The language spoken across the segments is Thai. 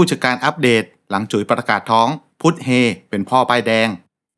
ผู้จัดการอัปเดต หลังจุ๋ยประกาศท้อง พุทธเฮ เป็นพ่อป้ายแดง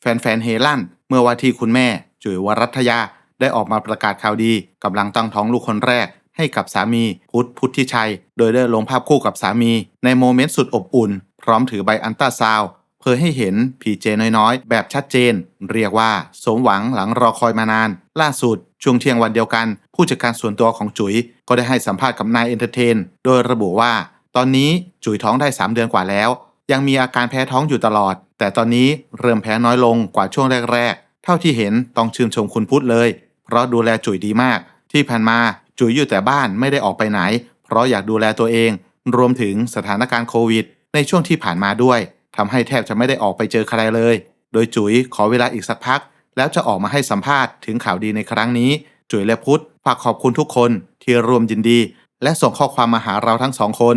แฟนๆเฮลั่น เมื่อว่าที่คุณแม่ จุ๋ยวรัตยา ได้ออกมาประกาศข่าวดีกำลังตั้งท้องลูกคนแรก ให้กับสามีพุทธพุทธิชัย โดยได้ลงภาพคู่กับสามี ในโมเมนต์สุดอบอุ่น พร้อมถือใบอันตราซาวเผยให้เห็นพีเจน้อยๆ แบบชัดเจน เรียกว่า สมหวังหลังรอคอยมานาน ล่าสุด ช่วงเที่ยงวันเดียวกัน ผู้จัดการส่วนตัวของจุ๋ยก็ได้ให้สัมภาษณ์กับนายเอนเตอร์เทน โดยระบุว่า ตอนนี้จุ๋ยท้องได้ 3 เดือนกว่าแล้ว ยังมีอาการแพ้ท้องอยู่ตลอด แต่ตอนนี้เริ่มแพ้น้อยลงกว่าช่วงแรก ๆ เท่าที่เห็นต้องชื่นชมคุณพุทธเลย เพราะดูแลจุ๋ยดีมาก ที่ผ่านมาจุ๋ยอยู่แต่บ้านไม่ได้ออกไปไหน เพราะอยากดูแลตัวเอง รวมถึงสถานการณ์โควิด ในช่วงที่ผ่านมาด้วยทำให้แทบจะไม่ได้ออกไปเจอใครเลย โดยจุ๋ยขอเวลาอีกสักพัก แล้วจะออกมาให้สัมภาษณ์ถึงข่าวดีในครั้งนี้ จุ๋ยและพุทธฝากขอบคุณทุกคนที่ร่วมยินดี และส่งข้อความมาหาเราทั้งสองคน